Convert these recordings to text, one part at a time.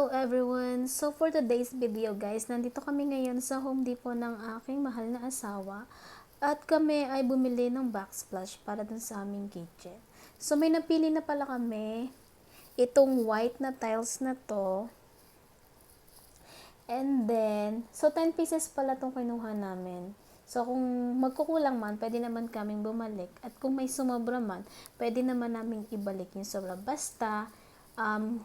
Hello everyone! So for today's video guys, nandito kami ngayon sa Home Depot ng aking mahal na asawa at kami ay bumili ng backsplash para dun sa aming kitchen. So may napili na pala kami itong white na tiles na to. And then, so 10 pieces pala itong kinuha namin. So kung magkukulang man, pwede naman kaming bumalik. At kung may sumobra man, pwede naman naming ibalik yung sobra. Basta, um,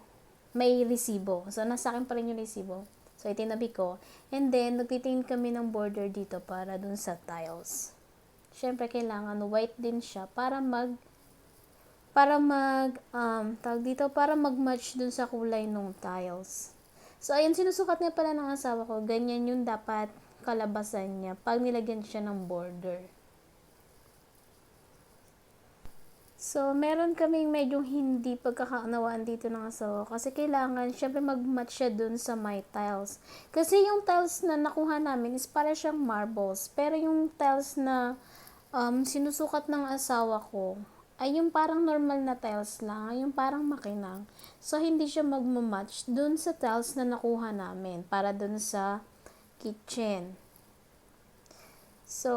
may resibo. So, nasa akin pa rin yung resibo. So, itinabi ko. And then, nagtitingin kami ng border dito para dun sa tiles. Siyempre, kailangan white din siya para mag para mag um, tawag dito, para mag-match dun sa kulay ng tiles. So, ayun, sinusukat niya pala ng asawa ko. Ganyan yung dapat kalabasan niya pag nilagyan siya ng border. So, meron kaming medyo hindi pagkakaunawaan dito ng asawa kasi kailangan syempre mag-match siya dun sa my tiles. Kasi yung tiles na nakuha namin is para siyang marbles. Pero yung tiles na um, sinusukat ng asawa ko ay yung parang normal na tiles lang, yung parang makinang. So, hindi siya magmamatch dun sa tiles na nakuha namin para dun sa kitchen. So,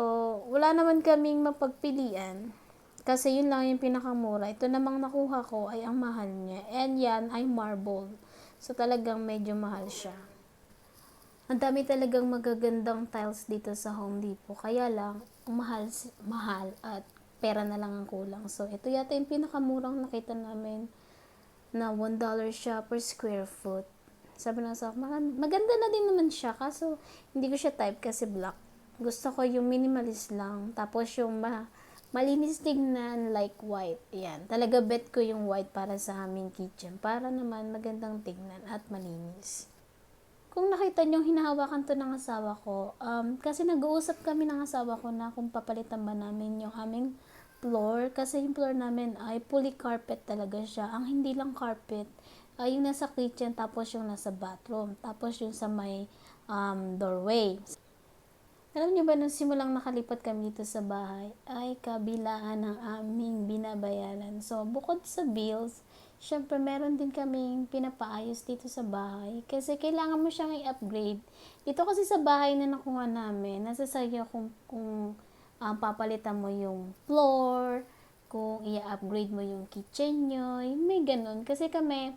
wala naman kaming mapagpilian. Kasi yun lang yung pinakamura. Ito namang nakuha ko ay ang mahal niya. And yan ay marble. So talagang medyo mahal siya. Ang dami talagang magagandang tiles dito sa Home Depot. Kaya lang, mahal, mahal at pera na lang ang kulang. So ito yata yung pinakamurang nakita namin na $1 siya per square foot. Sabi ng sa maganda na din naman siya. Kaso hindi ko siya type kasi black. Gusto ko yung minimalist lang. Tapos yung ma malinis tignan like white. Yan. Talaga bet ko yung white para sa aming kitchen. Para naman magandang tignan at malinis. Kung nakita nyo, hinahawakan to ng asawa ko. Um, kasi nag-uusap kami ng asawa ko na kung papalitan ba namin yung aming floor. Kasi yung floor namin ay fully carpet talaga siya. Ang hindi lang carpet, ay yung nasa kitchen tapos yung nasa bathroom. Tapos yung sa may um, doorway. Alam niyo ba, nung simulang nakalipat kami dito sa bahay, ay kabilaan ng aming binabayaran. So, bukod sa bills, syempre meron din kaming pinapaayos dito sa bahay. Kasi kailangan mo siyang i-upgrade. Ito kasi sa bahay na nakuha namin, nasa sayo kung, kung um, papalitan mo yung floor, kung i-upgrade mo yung kitchen nyo, may ganun. Kasi kami,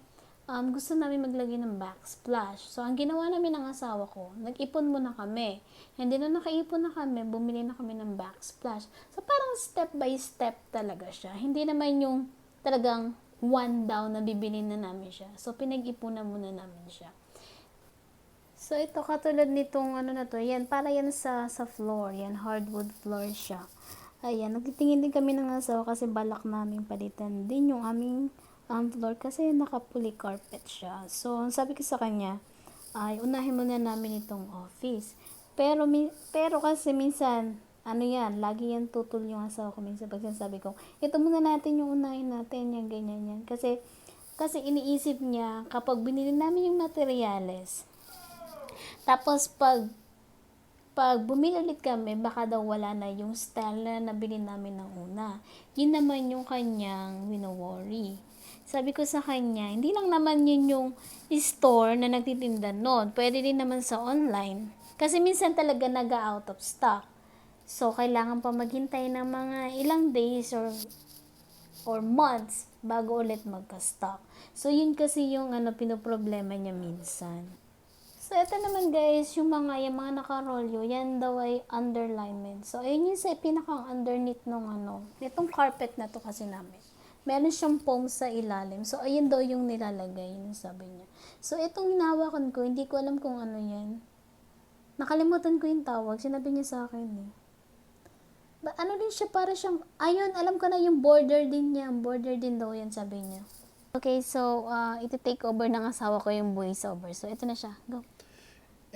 um, gusto namin maglagay ng backsplash. So, ang ginawa namin ng asawa ko, nag-ipon muna kami. And then, nung nakaipon na kami, bumili na kami ng backsplash. So, parang step by step talaga siya. Hindi naman yung talagang one down na bibili na namin siya. So, pinag-ipunan muna namin siya. So, ito katulad nitong ano na to, yan, para yan sa, sa floor, yan, hardwood floor siya. Ayan, nagtitingin din kami ng asawa kasi balak namin palitan din yung aming um, floor kasi naka-fully carpet siya. So, sabi ko sa kanya, ay unahin muna namin itong office. Pero, mi- pero kasi minsan, ano yan, lagi yan tutol yung asawa ko. Minsan pag sabi ko, ito muna natin yung unahin natin, yan, ganyan, yan. Kasi, kasi iniisip niya, kapag binili namin yung materyales, tapos pag pag bumili ulit kami, baka daw wala na yung style na nabili namin ng una. Yun naman yung kanyang wino-worry. Sabi ko sa kanya, hindi lang naman yun yung store na nagtitinda noon. Pwede din naman sa online. Kasi minsan talaga naga-out of stock. So, kailangan pa maghintay ng mga ilang days or or months bago ulit magka-stock. So, yun kasi yung ano, pinoproblema niya minsan. So, ito naman guys, yung mga, yung mga nakarolyo, yan daw ay underlinement. So, ayun yung sa pinakang underneath nung ano, itong carpet na to kasi namin. Meron siyang foam sa ilalim. So, ayun daw yung nilalagay, yung sabi niya. So, itong hinawakan ko, hindi ko alam kung ano yan. Nakalimutan ko yung tawag. Sinabi niya sa akin eh. Ba, ano din siya, para siyang, ayun, alam ko na yung border din niya. Border din daw yan, sabi niya. Okay, so, uh, ito take over ng asawa ko yung voice over. So, ito na siya. Go.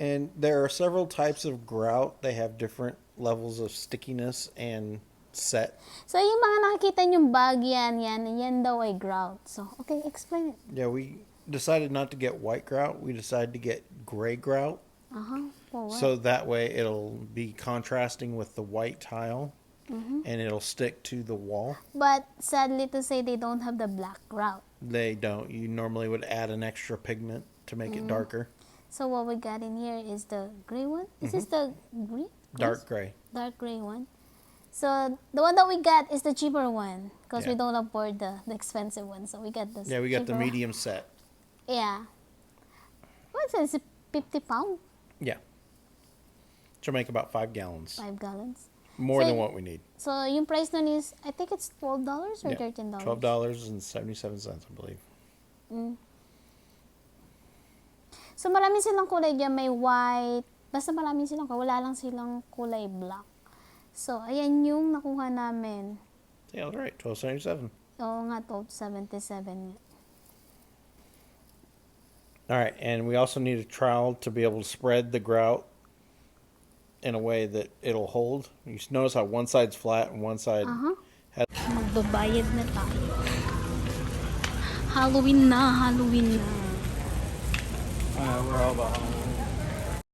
And there are several types of grout. They have different levels of stickiness and set. So, yung mga nakikita yung bag yan, yan, yan daw ay grout. So, okay, explain it. Yeah, we decided not to get white grout. We decided to get gray grout. Uh-huh. So that way it'll be contrasting with the white tile and it'll stick to the wall. But sadly to say, they don't have the black grout. They don't. You normally would add an extra pigment to make it darker. So what we got in here is the gray one. Is this the green? Mm-hmm. Dark gray. dark gray one. So the one that we got is the cheaper one because we don't afford the, the expensive one. So we got this. Yeah, we got the cheaper one. medium set. Yeah. What's it? Is it 50 pound? Yeah. Should make about five gallons. 5 gallons. More So- than what we need. So yung price nun is, I think it's $12 or Yeah, $13. Twelve dollars and seventy-seven cents, I believe. Mm. So marami silang kulay dyan. May white. Basta marami silang kulay. Wala lang silang kulay black. So, ayan yung nakuha namin. Yeah, that's right. Twelve seventy-seven. Oo nga, 1277. All right, and we also need a trowel to be able to spread the grout in a way that it'll hold. You s- notice how one side's flat and one side Aha. has. Magbabayad na tayo. Halloween na, Halloween na. Uh, we're all about